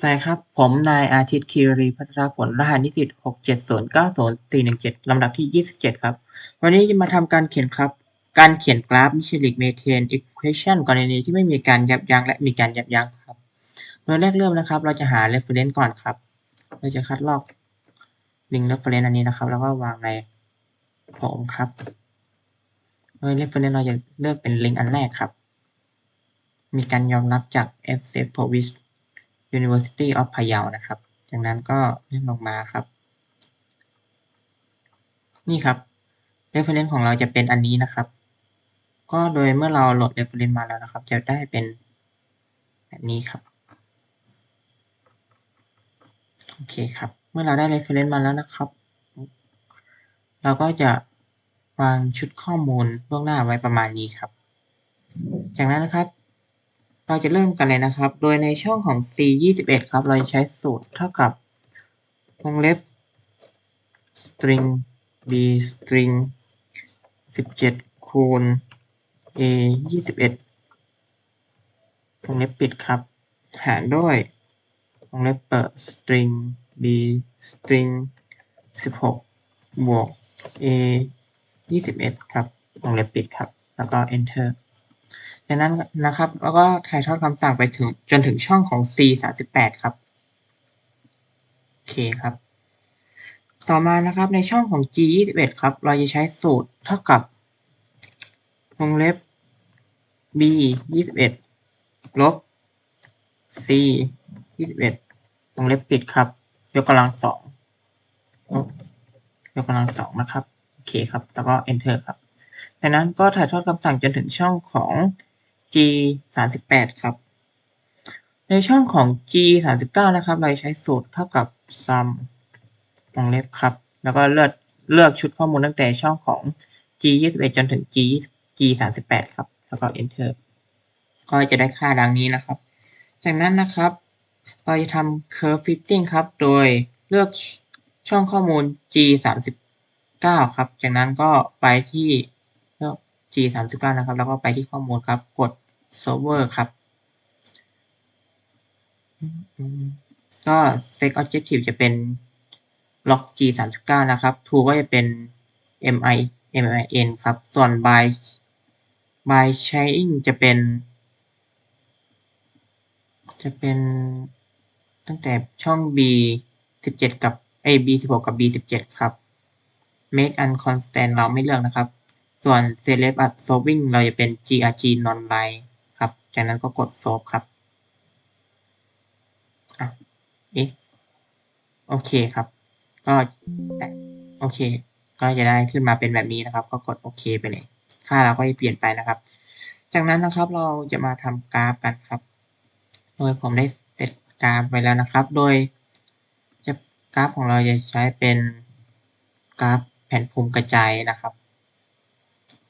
สวัสดีครับ ผมนายอาทิตย์คีรีพัทรผลรหัสนิสิต67090417ลำดับที่ 27 ครับ วันนี้จะมาทำการเขียนครับ การเขียนกราฟมิชลิกเมเทนอิควอชันกรณีที่ไม่มีการยับยั้งและมีการยับยั้งครับโดยแรกเริ่มนะครับ เราจะหา reference ก่อนครับ เราจะคัดลอกลิงก์ reference อันนี้นะครับ แล้วก็วางในผมครับโดย reference เราจะเลือกเป็นลิงก์อันแรกครับ มีการยอมรับจาก f s a f e Provis University of Payao นะครับ จากนั้นก็เลื่อนลงมาครับ นี่ครับ reference ของเราจะเป็นอันนี้นะครับ ก็โดยเมื่อเราโหลด reference มาแล้วนะครับ จะได้เป็นแบบนี้ครับ โอเคครับ เมื่อเราได้ reference มาแล้วนะครับ เราก็จะวางชุดข้อมูลล่วงหน้าไว้ประมาณนี้ครับ จากนั้นนะครับ เราจะเริ่มกันเลยนะครับ โดยในช่องของ C 21ครับ เราจะใช้สูตรเท่ากับวงเล็บ string b string 17 คูณ a 21วงเล็บปิดครับ หารด้วยวงเล็บเปิด string b string 16 บวก a 21 ครับวงเล็บปิดครับ แล้วก็ enter จากนั้นนะครับ แล้วก็ถ่ายทอดคำสั่งไปถึงจนถึงช่องของ C 38ครับ โอเคครับ ต่อมานะครับในช่องของ G 21ครับ เราจะใช้สูตรเท่ากับวงเล็บ B 21ลบ C 21วงเล็บปิดครับ ยกกำลังสองยกกำลังสองนะครับ โอเคครับ แล้วก็ enter ครับจากนั้นก็ถ่ายทอดคำสั่งจนถึงช่องของ G 38ครับ ในช่องของ G 39นะครับ เราใช้สูตรเท่ากับ sum วงเล็บครับ แล้วก็เลือกเลือกชุดข้อมูลตั้งแต่ช่องของ G 21จนถึง G G 38ครับ แล้วก็ enter ก็จะได้ค่าดังนี้นะครับ จากนั้นนะครับ เราจะทำ curve fitting ครับ โดยเลือกช่องข้อมูล G 39ครับ จากนั้นก็ไปที่ G 39 นะครับ แล้วก็ไปที่ข้อมูลครับ กด server ครับ ก็ set objective จะเป็น log G 39 นะครับ to ก็จะเป็น mi min ครับ ส่วน by by chaining จะเป็น จะเป็นตั้งแต่ช่อง b 17 กับ a b 16 กับ b 17 ครับ make unconstant เราไม่เลือกนะครับ ส่วน select at solving เราจะเป็น grg non line ครับ จากนั้นก็กด solve ครับอะเอ๊ะโอเคครับ ก็โอเค ก็จะได้ขึ้นมาเป็นแบบนี้นะครับ ก็กดโอเคไปเลย ค่าเราก็จะเปลี่ยนไปนะครับ จากนั้นนะครับเราจะมาทำกราฟกันครับ โดยผมได้เซตกราฟไว้แล้วนะครับ โดยกราฟของเราจะใช้เป็นกราฟแผ่นภูมิกระจายนะครับ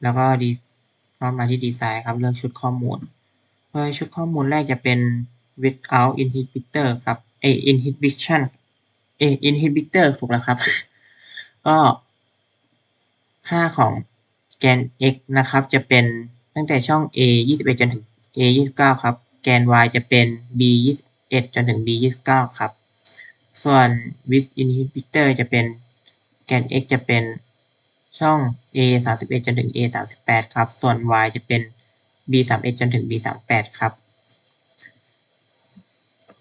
แล้วก็ดีก็มาที่ดีไซน์ครับ เลือกชุดข้อมูลโดยชุดข้อมูลแรกจะเป็น without inhibitor ครับเอ inhibition เอ inhibitor ถูกแล้วครับ ก็ค่าของแกน x นะครับ จะเป็นตั้งแต่ช่อง a 21จนถึง a 29ครับ แกน y จะเป็น b 21จนถึง b 29ครับ ส่วน with inhibitor จะเป็นแกน x จะเป็น ช่อง a 31จนถึง a 38ครับ ส่วน y จะเป็น b 31จนถึง b 38ครับ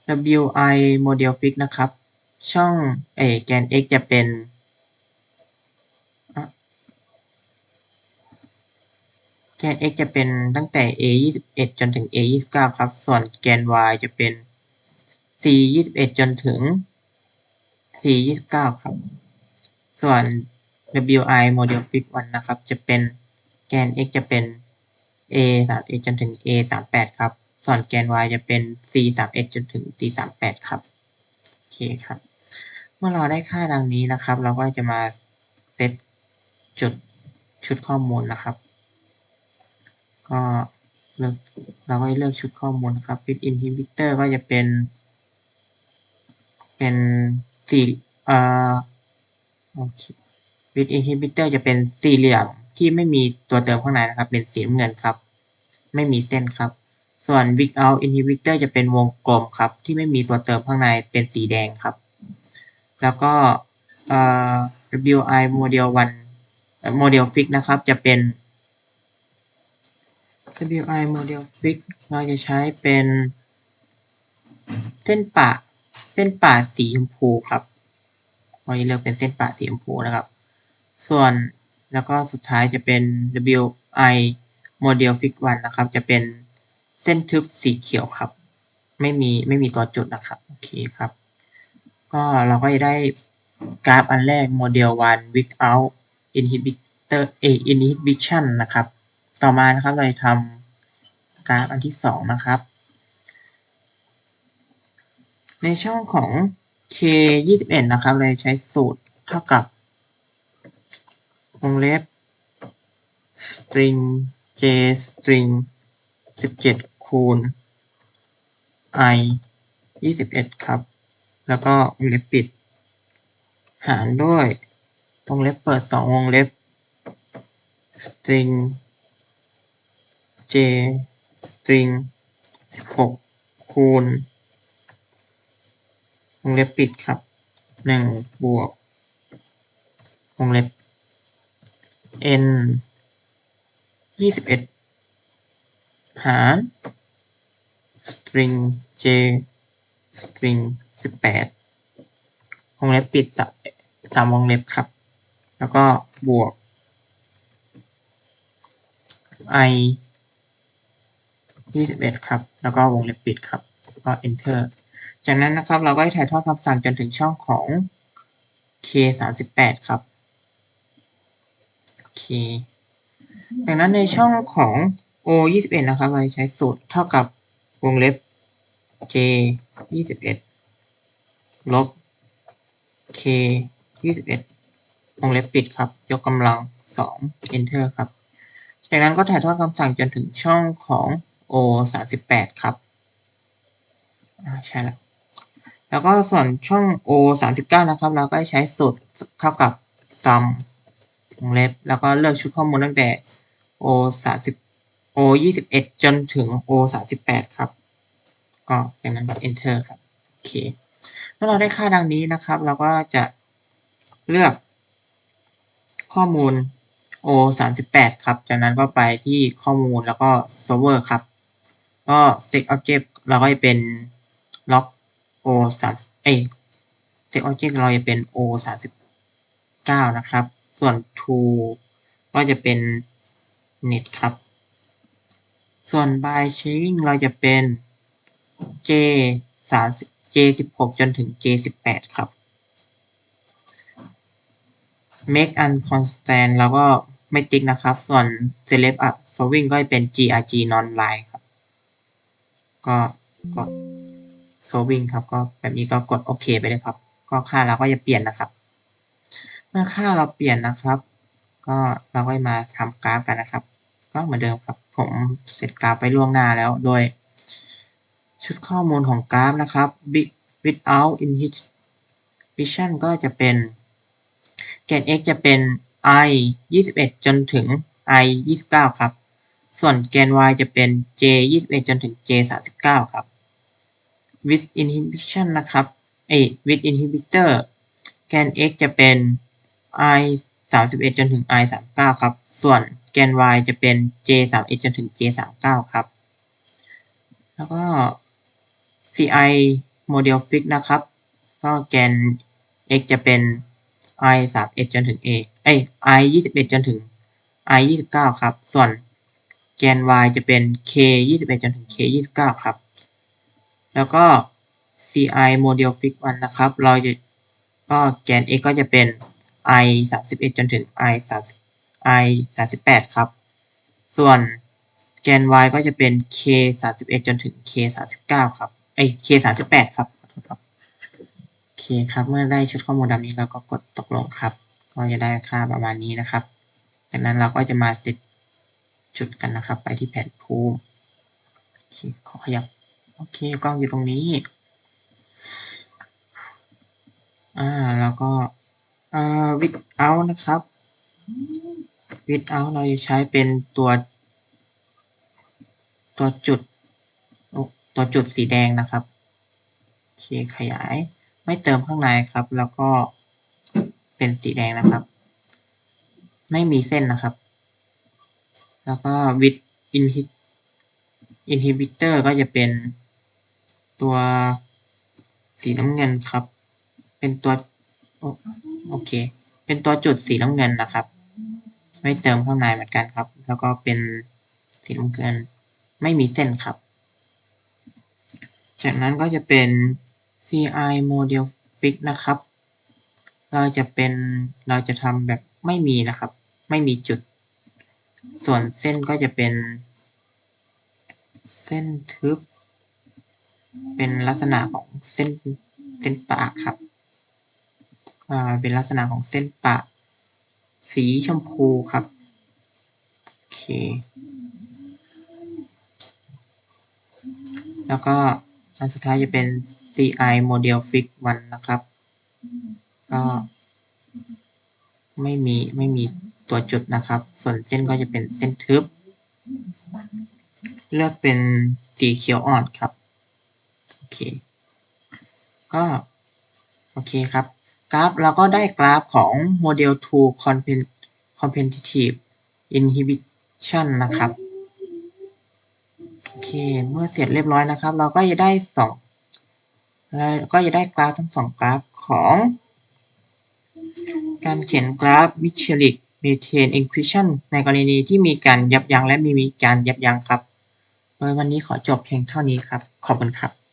wi model fix นะครับ ช่องเอแกน x จะเป็น แกน x จะเป็นตั้งแต่ a 21จนถึง a 29ครับ ส่วนแกน y จะเป็น c 21จนถึง c 29ครับ ส่วน wi model fix 1นะครับ จะเป็นแกน x จะเป็น a 31จนถึง a 38ครับ ส่วนแกน y จะเป็น c 31จนถึง c 38ครับ โอเคครับ เมื่อเราได้ค่าดังนี้นะครับ เราก็จะมาเซตจุดชุดข้อมูลนะครับ ก็เลือกเราก็เลือกชุดข้อมูลนะครับ fit inhibitor ก็จะเป็น เป็นสี่เอ่อโอเค fit inhibitor จะเป็นสี่เหลี่ยมที่ไม่มีตัวเติมข้างในนะครับ เป็นสีน้ำเงินครับ ไม่มีเส้นครับ ส่วน without inhibitor จะเป็นวงกลมครับ ที่ไม่มีตัวเติมข้างในเป็นสีแดงครับ แล้วก็เอ่อ WI model 1 model fix นะครับ จะเป็น WI model fix เราจะใช้เป็นเส้นปะเส้นปะสีชมพูครับวันนี้เลือกเป็นเส้นปะสีชมพูนะครับ ส่วนแล้วก็สุดท้ายจะเป็น WI model fix 1นะครับ จะเป็นเส้นทึบสีเขียวครับ ไม่มีไม่มีตัวจุดนะครับโอเคครับ ก็เราก็จะได้กราฟอันแรก model 1 without inhibitor เอ inhibition นะครับ ต่อมานะครับเราจะทำกราฟอันที่สองนะครับ ในช่องของ k 21นะครับ เราใช้สูตรเท่ากับ วงเล็บ string j string 17คูณ i 21ครับ แล้วก็วงเล็บปิด หารด้วย วงเล็บเปิด2วงเล็บ string j string 16คูณ วงเล็บปิดครับ1บวก วงเล็บ n 21หาร string j string 18วงเล็บปิดสามวงเล็บครับ แล้วก็บวก i 21ครับ แล้วก็วงเล็บปิดครับ ก็ enter จากนั้นนะครับเราก็ถ่ายทอดคำสั่งจนถึงช่องของ k 38ครับโอเคจากนั้นในช่องของ o 21นะครับเราจะใช้สูตรเท่ากับวงเล็บ j 21ลบ k 21วงเล็บปิดครับ ยกกำลัง2 enter ครับ จากนั้นก็ถ่ายทอดคำสั่งจนถึงช่องของ o 38ครับใช่แล้ว แล้วก็ส่วนช่อง o 39นะครับ เราก็ใช้สูตรเท่ากับ sum วงเล็บ แล้วก็เลือกชุดข้อมูลตั้งแต่ o 30 o 21จนถึง o 38ครับ ก็จากนั้นก็ enter ครับโอเคเมื่อเราได้ค่าดังนี้นะครับ เราก็จะเลือกข้อมูล o 38ครับ จากนั้นก็ไปที่ข้อมูลแล้วก็ server ครับ ก็ set object เราก็จะเป็น log o 3เอ้ set object เราจะเป็น o 39นะครับ ส่วน to ก็จะเป็น net ครับ ส่วน by sharing เราจะเป็น j 3 j 16จนถึง j 18ครับ make unconstant แล้วก็ไม่ติ๊กนะครับ ส่วน select up solving ก็จะเป็น grg non line ครับ ก็กด solving ครับ ก็แบบนี้ก็กดโอเคไปเลยครับ ก็ค่าเราก็จะเปลี่ยนนะครับ มื่อค่าเราเปลี่ยนนะครับ ก็เราก็มาทำกราฟกันนะครับ ก็เหมือนเดิมครับ ผมเสร็จกราฟไปล่วงหน้าแล้วโดย ชุดข้อมูลของกราฟนะครับ without inhibition ก็จะเป็นแกน x จะเป็น i 21 จนถึง i 29 ครับ ส่วนแกน y จะเป็น j 21 จนถึง j 39 ครับ with inhibition นะครับเอ้ with inhibitor แกน x จะเป็น i 31 จนถึง i 39 ครับ ส่วนแกน y จะเป็น j 31จนถึง j 39 ครับ แล้วก็ ci model fix นะครับ ก็แกน x จะเป็น i 31จนถึง a เอ้ย i 21จนถึง i 29 ครับ ส่วนแกน y จะเป็น k 21จนถึง k 29 ครับ แล้วก็ ci model fix 1นะครับ เราจะก็แกน x ก็จะเป็น i 31 จนถึง i 30 i 38 ครับ ส่วนแกน y ก็จะเป็น k 31 จนถึง k 39 ครับเอ้ k 38 ครับขอโทษครับโอเคครับ เมื่อได้ชุดข้อมูลดังนี้เราก็กดตกลงครับ ก็จะได้ค่าประมาณนี้นะครับ จากนั้นเราก็จะมาเซตจุดกันนะครับ ไปที่แผนภูมิโอเคขอขยับโอเคกล้องอยู่ตรงนี้ อ่า แล้วก็ อ่า without นะครับ without เราจะใช้เป็นตัว ตัวจุด ตัวจุดสีแดงนะครับโอเคขยาย ไม่เติมข้างในครับ แล้วก็เป็นสีแดงนะครับ ไม่มีเส้นนะครับ แล้วก็ with inhibitor ก็จะเป็นตัวสีน้ำเงินครับ เป็นตัว โอเค เป็นตัวจุดสีน้ำเงินนะครับ ไม่เติมข้างในเหมือนกันครับ แล้วก็เป็นสีน้ำเงิน ไม่มีเส้นครับ จากนั้นก็จะเป็น CI model fix นะครับ เราจะเป็นเราจะทำแบบไม่มีนะครับ ไม่มีจุด ส่วนเส้นก็จะเป็น เส้นทึบ เป็นลักษณะของเส้นเส้นปะครับ อ่าเป็นลักษณะของเส้นปะ สีชมพูครับ โอเค แล้วก็อันสุดท้ายจะเป็น CI model fix 1 นะครับ ก็ไม่มีไม่มีตัวจุดนะครับ ส่วนเส้นก็จะเป็นเส้นทึบ เลือกเป็นสีเขียวอ่อนครับ โอเค ก็ โอเคครับ กราฟเราก็ได้กราฟของ model 2 competitive inhibition นะครับ โอเค เมื่อเสร็จเรียบร้อยนะครับ เราก็จะได้สองเราก็จะได้กราฟทั้งสองกราฟของ การเขียนกราฟ Michelic Methane Equation ในกรณีที่มีการยับยั้งและมีมีการยับยั้งครับ โดยวันนี้ขอจบเพียงเท่านี้ครับ ขอบคุณครับ